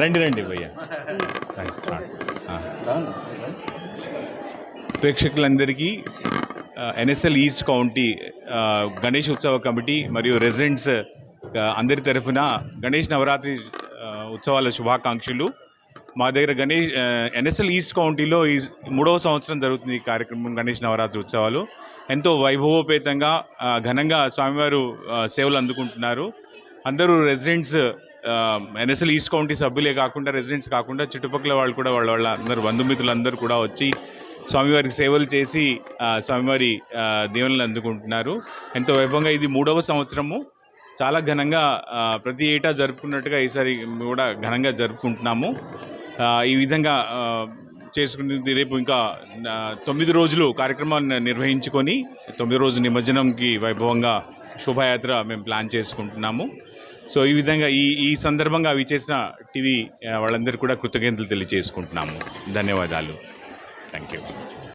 రండి రండి భయ్యా. ప్రేక్షకులందరికీ ఎన్ఎస్ఎల్ ఈస్ట్ కౌంటీ గణేష్ ఉత్సవ కమిటీ మరియు రెసిడెంట్స్ అందరి తరఫున గణేష్ నవరాత్రి ఉత్సవాల శుభాకాంక్షలు. మా దగ్గర గణేష్ ఎన్ఎస్ఎల్ ఈస్ట్ కౌంటీలో ఈ మూడవ సంవత్సరం జరుగుతుంది ఈ కార్యక్రమం గణేష్ నవరాత్రి ఉత్సవాలు. ఎంతో వైభవోపేతంగా ఘనంగా స్వామివారు సేవలు అందుకుంటున్నారు. అందరూ రెసిడెంట్స్ ఎన్ఎస్ఎల్ ఈస్ట్ కౌంటీ సభ్యులే కాకుండా రెసిడెంట్స్ కాకుండా చుట్టుపక్కల వాళ్ళు కూడా వాళ్ళ వాళ్ళ అందరు బంధుమిత్రులందరూ కూడా వచ్చి స్వామివారికి సేవలు చేసి స్వామివారి ఆ, అందుకుంటున్నారు. ఎంతో వైభవంగా ఇది మూడవ సంవత్సరము. చాలా ఘనంగా ప్రతి ఏటా జరుపుకున్నట్టుగా ఈసారి కూడా ఘనంగా జరుపుకుంటున్నాము. ఈ విధంగా చేసుకుని రేపు ఇంకా తొమ్మిది రోజులు కార్యక్రమాన్ని నిర్వహించుకొని తొమ్మిది రోజు నిమజ్జనంకి వైభవంగా శోభాయాత్ర మేము ప్లాన్ చేసుకుంటున్నాము. సో ఈ విధంగా ఈ ఈ సందర్భంగా అవి చేసిన టీవీ వాళ్ళందరికీ కూడా కృతజ్ఞతలు తెలియజేసుకుంటున్నాము. ధన్యవాదాలు. Thank you